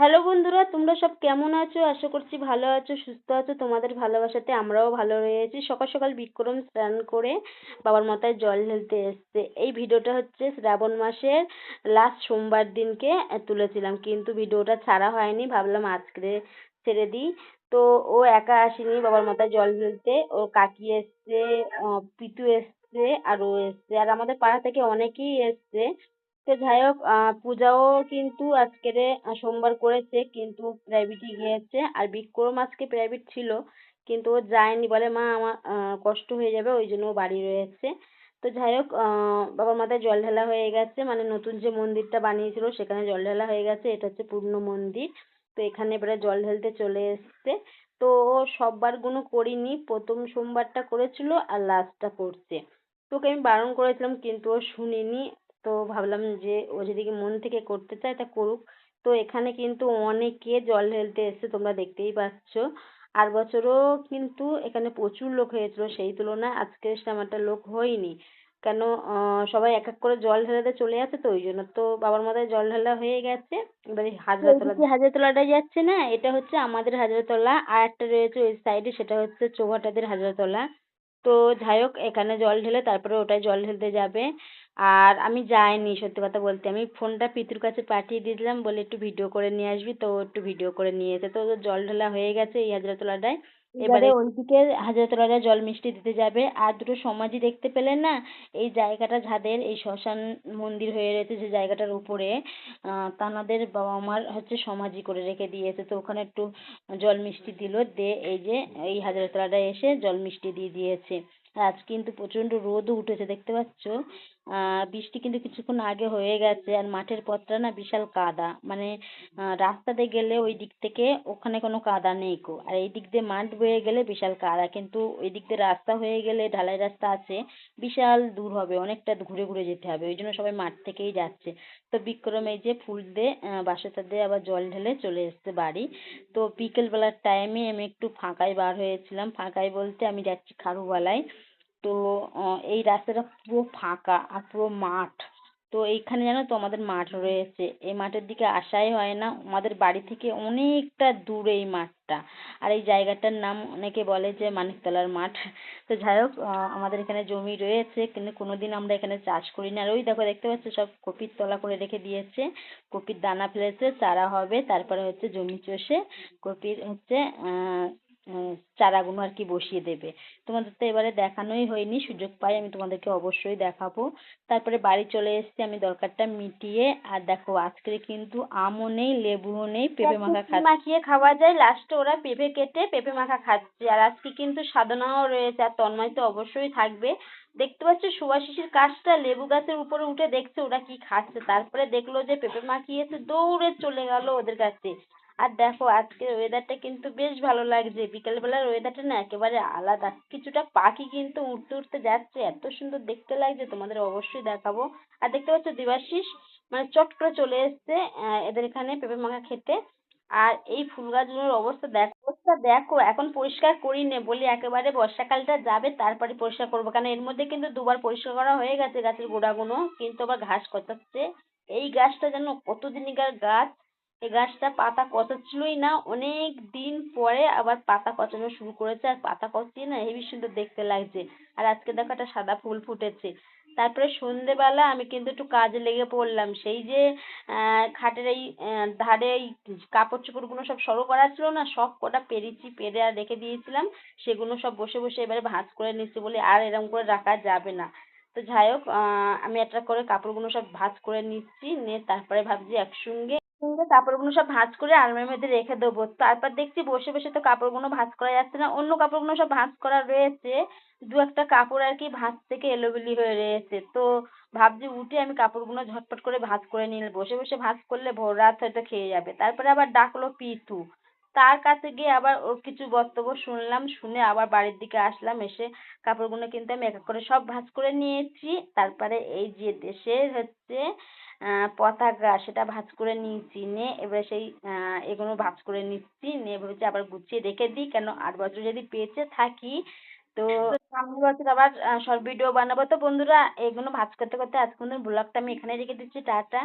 Hello বন্ধুরা, তোমরা সব কেমন আছো? আশা করছি ভালো আছো, সুস্থ আছো। তোমাদের ভালোবাসাতে আমরাও ভালো রয়েছি। সকাল সকাল বিক্রম স্নান করে বাবার মাথায় জল ঢেলতে এসছে। এই ভিডিওটা হচ্ছে শ্রাবণ মাসের লাস্ট সোমবার দিনকে তুলেছিলাম। কিন্তু ভিডিওটা ছাড়া হয়নি, ভাবলাম আজকে ছেড়ে দিই। তো ও একা আসেনি, বাবার মাথায় জল ঢেলতে। ওর কাকি এসছে পিতু এসছে, আর ও এসছে। আর আমাদের পাড়া থেকে অনেকেই এসছে। তো যাই হোক পূজাও কিন্তু আজকেরে সোমবার করেছে, কিন্তু প্রাইভেটে গিয়েছে। আর বিক্রম আজকে প্রাইভেট ছিল, কিন্তু ও যায়নি বলে মা আমার কষ্ট হয়ে যাবে, ওই জন্য ও বাড়ি রয়েছে। তো যাই হোক বাবার মাথায় জল ঢালা হয়ে গেছে মানে নতুন যে মন্দিরটা বানিয়েছিল, সেখানে জল ঢালা হয়ে গেছে, এটা হচ্ছে পূর্ণ মন্দির। তো এখানে এবারে জল ঢালতে চলে এসছে। তো ও সববারগুলো করিনি, প্রথম সোমবারটা করেছিল আর লাস্টটা করছে। তোকে আমি বারণ করেছিলাম, কিন্তু ও শুনিনি। তো ভাবলাম যে ও যদি মন থেকে করতে চায় তা করুক। তো এখানে কিন্তু অনেকে জল ঢেলতে এসছে, তোমরা দেখতেই পাচ্ছ। আর বছরও কিন্তু এখানে প্রচুর লোক হয়েছিল সেই তুলনায়। আজকে সেরকম একটা লোক হয়নি। কেন সবাই এক এক করে জল ঢেলাতে চলে যাচ্ছে তো, ওই জন্য তো বাবার মাথায় জল ঢালা হয়ে গেছে। এবারে হাজরাতলা হাজরাতলাটা যাচ্ছে না, এটা হচ্ছে আমাদের হাজরাতলা। আর একটা রয়েছে ওই সাইডে সেটা হচ্ছে চৌহাটাদের হাজরাতলা। তো যাই হোক, এখানে জল ঢেলে তারপরে ওটায় জল ঢেলতে যাবে। আর আমি যাইনি সত্যি কথা বলতে। আমি ফোনটা পিতুর কাছে পাঠিয়ে দিয়েছিলাম বলে একটু ভিডিও করে নিয়ে আসবি তো একটু ভিডিও করে নিয়ে এসে তো জল ঢালা হয়ে গেছে এই হাজরাতলাটায়। এবারে ওইদিকে হাজরাতলাটা জল মিষ্টি দিতে যাবে। আর দুটো সমাধি দেখতে পেলেন না এই জায়গাটা যাদের এই শ্মশান মন্দির হয়ে রয়েছে যে জায়গাটার উপরে তানাদের বাবা মার হচ্ছে সমাধি করে রেখে দিয়েছে। তো ওখানে একটু জল মিষ্টি দিল দিয়ে এই যে এই হাজরাতলাটায় এসে জল মিষ্টি দিয়ে দিয়েছে। আজ কিন্তু প্রচণ্ড রোদও উঠেছে দেখতে পাচ্ছ? বৃষ্টি কিন্তু কিছুক্ষণ আগে হয়ে গেছে আর মাঠের পথটা না বিশাল কাদা। মানে রাস্তা দিয়ে গেলে ওই দিক থেকে ওখানে কোনো কাদা নেই কো। আর এই দিক দিয়ে মাঠ বয়ে গেলে বিশাল কাদা। কিন্তু ওই দিক দিয়ে রাস্তা হয়ে গেলে ঢালাই রাস্তা আছে, বিশাল দূর হবে, অনেকটা ঘুরে ঘুরে যেতে হবে। ওই জন্য সবাই মাঠ থেকেই যাচ্ছে। তো বিক্রম এই যে ফুল দিয়ে বাসাটা দিয়ে আবার জল ঢেলে চলে এসছে বাড়ি। তো বিকেলবেলার টাইমে আমি একটু ফাঁকায় বার হয়েছিলাম। ফাঁকায় বলতে আমি যাচ্ছি খারুবালায় তো এই রাস্তাটা পুরো ফাঁকা আর পুরো মাঠ। তো এইখানে জানো তো আমাদের মাঠ রয়েছে। এই মাঠের দিকে আসাই হয় না। আমাদের বাড়ি থেকে অনেকটা দূরে এই মাঠটা। আর এই জায়গাটার নাম অনেকে বলে যে মানিকতলার মাঠ। তো যাই হোক আমাদের এখানে জমি রয়েছে, কিন্তু কোনোদিন আমরা এখানে চাষ করি না আর ওই দেখো, দেখতে পাচ্ছ, সব কপির তলা করে রেখে দিয়েছে। কপির দানা ফেলেছে, চারা হবে, তারপরে হচ্ছে জমি চষে। কপির হচ্ছে চারাগুলো আর কি বসিয়ে দেবে। তোমাদের তো এবারে দেখানোই হয়নি সুযোগ পাই আমি তোমাদেরকে অবশ্যই দেখাবো। তারপরে বাড়ি চলে এসেছি আমি দরকারটা মিটিয়ে আর দেখো আজকে কিন্তু আমও নেই লেবুও নেই পেঁপে মাখা খাচ্ছি। মাখিয়ে খাওয়া যায় লাস্টে ওরা পেঁপে কেটে পেঁপে মাখা খাচ্ছে আর আজকে কিন্তু সাধনাও রয়েছে আর তন্ময় তো অবশ্যই থাকবে। দেখতে পাচ্ছ সুভাষিসির কাজটা লেবু গাছের উপরে উঠে দেখছে ওরা কি খাচ্ছে তারপরে দেখল যে পেঁপে মাখিয়েছে দৌড়ে চলে গেল ওদের কাছে। আর দেখো আজকের ওয়েদারটা কিন্তু বেশ ভালো লাগছে। বিকেলবেলার ওয়েদারটা না একেবারে আলাদা। কিছুটা পাখি কিন্তু উঠতে উঠতে যাচ্ছে। এত সুন্দর দেখতে লাগছে, তোমাদের অবশ্যই দেখাবো। আর দেখতে পাচ্ছ দেবাশিস? মানে চট করে চলে এসছে এদের এখানে পেঁপে মাখা খেতে। আর এই ফুল গাছগুলোর অবস্থা দেখো অবস্থা দেখো, এখন পরিষ্কার করি নে বলি একেবারে বর্ষাকালটা যাবে, তারপরে পরিষ্কার করব। কারণ এর মধ্যে কিন্তু দুবার পরিষ্কার করা হয়ে গেছে গাছের গোড়াগুলো, কিন্তু আবার ঘাস কচাচ্ছে। এই গাছটা যেন কতদিনকার গাছ এই গাছটা পাতা কচাচ্ছিলই না, অনেক দিন পরে আবার পাতা কচানো শুরু করেছে, আর পাতা কচিয়ে না হেবি সুন্দর দেখতে লাগছে। আর আজকে দেখো একটা সাদা ফুল ফুটেছে। তারপরে সন্ধেবেলা আমি কিন্তু একটু কাজে লেগে পড়লাম। সেই যে খাটের এই ধারে এই কাপড় চোপড়গুলো সব সরো করা ছিল না, সব কটা পেরেছি, পেরে আর রেখে দিয়েছিলাম। সেগুলো সব বসে বসে এবারে ভাঁজ করে নিচ্ছি বলে আর এরকম করে রাখা যাবে না। তো যাই হোক আমি একটা করে কাপড়গুলো সব ভাঁজ করে নিচ্ছি, নিয়ে তারপরে ভাবছি একসঙ্গে কাপড়গুলো সব ভাঁজ করে আলমারির মধ্যে রেখে দেবো। তারপর দেখছি বসে বসে তো কাপড়গুলো ভাঁজ করা যাচ্ছে না। অন্য কাপড়গুলো সব ভাঁজ করা রয়েছে। দু একটা কাপড় আর কি ভাঁজ থেকে এলোমেলো হয়ে রয়েছে। তো ভাবছি উঠে আমি কাপড়গুলো ঝটপট করে ভাঁজ করে নিলে বসে বসে ভাঁজ করলে ভোর রাত হয়তো খেয়ে যাবে। তারপরে আবার ডাকলো পিতু। তার কাছে গিয়ে আবার ওর কিছু বক্তব্য শুনলাম, শুনে আবার বাড়ির দিকে আসলাম, এসে কাপড়গুলো কিন্তু আমি এক এক করে সব ভাঁজ করে নিয়েছি। তারপরে এই যে দেশের হচ্ছে পতাকা, সেটা ভাঁজ করে নিয়েছি, নিয়ে এবারে সেই এগুলো ভাঁজ করে নিচ্ছি, নিয়ে ভেবেছি আবার গুছিয়ে রেখে দিই, কেন আট বছর যদি বেঁচে থাকি। তো সামনের বছর আবার শর্ট ভিডিও বানাবো। তো বন্ধুরা, এগুলো ভাঁজ করতে করতে আজকের ব্লগটা আমি এখানে রেখে দিচ্ছি, টাটা।